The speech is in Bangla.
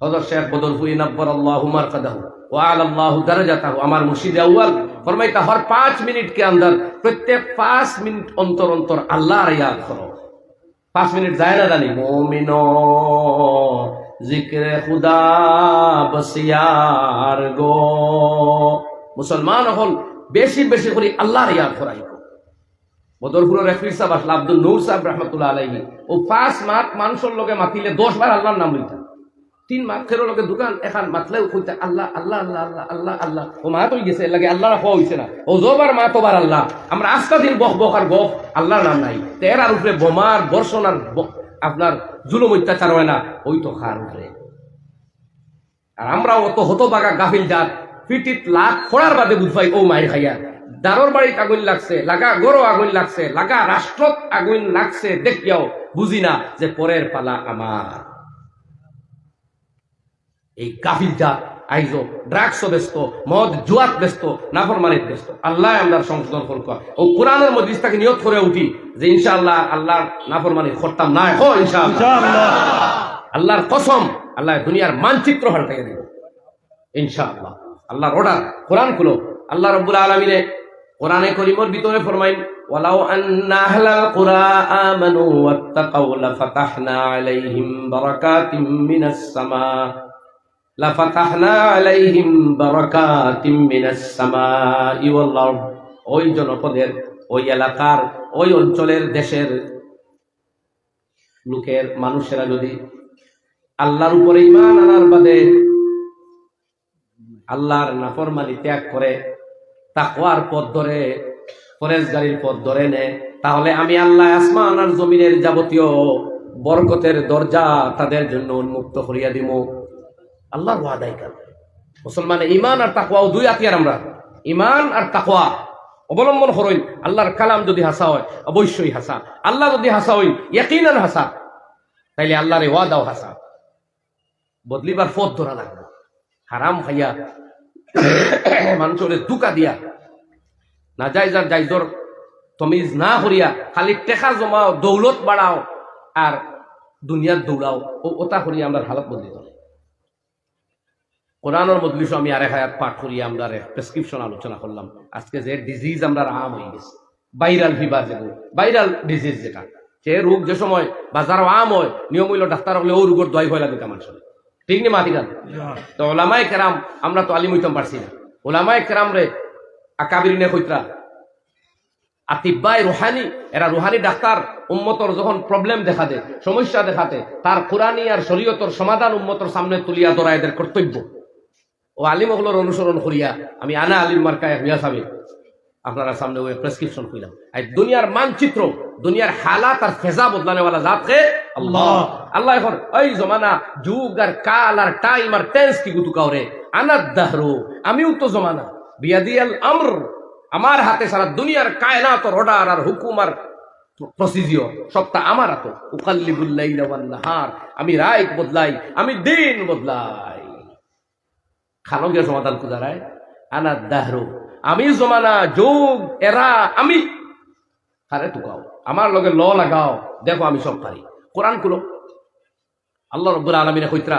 শেখ আল্লাহ আল্লাহ পাঁচ পাঁচ মিনিট পাঁচ মিনিট যায় মমিন মুসলমান হল, বেশি বেশি করে আল্লাহর ইয়াদ করাই বদরপুরের রেফির সাহেব আসলে আব্দুল নৌ সাহেব রহমতুল্লাহ আলাইহি, ও পাঁচ মাত মানুষের লগে মাতিলে দশ বার আল্লাহর নাম লিখা তিন মাস খেরো লগে দোকান, এখন মাতলেও কইতা আল্লাহ আল্লাহ আল্লাহ আল্লাহ আল্লাহ আল্লাহ। ও মা তো গেছে, লাগে আল্লাহ না খাওয়া হইছে না। ও জোবার মা তোবার আল্লাহ। আমরা আস্তা দিন বক বক আর গপ আল্লাহর নাম নাই। তের আর উপরে বোমার বর্ষণ আর আপনার জুলুম অত্যাচার হয় না ওই তো খার উপরে আর আমরা অত হতবাগা গাফিল জাত পিটিত লাখ ফোড়ার বাদে বুঝবাই ও মায়ের খাইয়া। দারোর বাড়িতে আগুন লাগছে, লাগা গরো আগুন লাগছে, লাগা রাষ্ট্রত আগুন লাগছে, দেখিয়াও বুঝি না যে পরের পালা আমার এই গাফিল জাত আইজো ড্রাগস ব্যস্ত মদ জুয়াত ব্যস্ত নাফরমানিত ব্যস্ত। আল্লাহ আমরা সংশোধন করুক। ও কোরআনের মধ্যে তাকে নিয়ত করে উঠি যে ইনশাআল্লাহ আল্লাহর নাফরমানি করতাম না হো ইনশাআল্লাহ। আল্লাহর কসম আল্লাহ দুনিয়ার মানচিত্র হাল্টাইয়া দিব। ইনশাআল্লাহ। আল্লাহর অর্ডার কোরআন খুলো। আল্লাহ রব্বুল আলমিনে কোরআনে করিমর ভিতরে ফরমাইন ওয়ালাউ আন্না আহলাল কুরা আমানু ওয়াত্তাকাউ লাফাতাহনা আলাইহিম বারাকাতিম মিনাস সামা। ওই জনপদের, ওই এলাকার, ওই অঞ্চলের দেশের লোকের, মানুষেরা যদি আল্লাহর উপরে ইমান আনার বাদে আল্লাহর নাফরমানি ত্যাগ করে, তাকওয়ার পথ ধরে ফরেজ গাড়ির পথ ধরে নেয়, তাহলে আমি আল্লাহ আসমান আর জমিনের যাবতীয় বরকতের দরজা তাদের জন্য উন্মুক্ত করিয়া দিব আল্লাহর ওয়াদাই কার মুসলমানে ইমান আর তাকওয়াও দুই আতিয়ার আমরা। ইমান আর তাকওয়া। অবলম্বন করইন আল্লাহর কালাম যদি হাসা হয়, অবশ্যই হাসা। আল্লাহ যদি হাসা হইন ইয়াকিনান হাসা। তাইলে আল্লাহর ওয়াদাও হাসা। বদলিবার পথ ধরা লাগবে। হারাম খাইয়া মানুষের দুকা দিয়া। না যাই যার যাইজর তমিজ না করিয়া খালি টেকা জমাও, দৌলত বাড়াও, আর দুনিয়ার দৌড়াও ও ওটা করিয়া আমরা হালত বদলি করে। কোরআনের মজলিস আমি আরেক হায়াত পাঠ করিয়া আমরা প্রেসক্রিপশন আলোচনা করলাম। আজকে যে ডিজিজ আমরা আম হয়ে গেছে ভাইরাল ফিভার যেগুলো। ভাইরাল ডিজিজ যেটা সে রোগ যে সময় বাজারও আম হয় নিয়ম হইল ডাক্তার হলে ও রোগের দয় ভয় লাগে মানুষের। ঠিক নি মাতি গান? তো ওলামায় কেরাম আমরা তো আলিম হইতাম পারছি না। ওলামায় কেরাম রে আকাবিরিনে কইত্রা আতিব্বাই রুহানি এরা রুহানি ডাক্তার উম্মতর যখন প্রবলেম দেখা দেয় সমস্যা দেখাতে তার কোরআনি আর শরীয়তর সমাধান উম্মতর সামনে তুলিয়া ধরা এদের কর্তব্য। ও আলিম হলোর অনুসরণ করিয়া আমি আনা আলিম মার্কায় হইয়া সাবে আপনারা সামনে ওই প্রেসক্রিপশন কইলাম আর দুনিয়ার মানচিত্র দুনিয়ার হালাত আর ফেজা বদলানেওয়ালা জাতকে আল্লাহ। আল্লাহ। এখন ওই জমানা যুগ আর কাল আর টাইম আর টেন্স কি গুতু কাউরে? আনাদ দাহরু আমিও তো জমানা। বিয়াদিয়াল আমর আমার হাতে সারা দুনিয়ার কায়নাত অর্ডার আর হুকুম আর প্রসিজিওর সবটা আমার হাতে। উকাল্লিবুল্লাইল ওয়ান নাহার আমি রাইট বদলাই আমি দিন বদলাই। খানো গিয়ে সমাধান রায় আনা দাহরু। আমি জমানা, যোগ এরা আমি। আরে তুকাও আমার লগে ল লাগাও। দেখো আমি সব পারি কোরআন কুলো আল্লাহ রব্বুল আলমিনে কইত্রা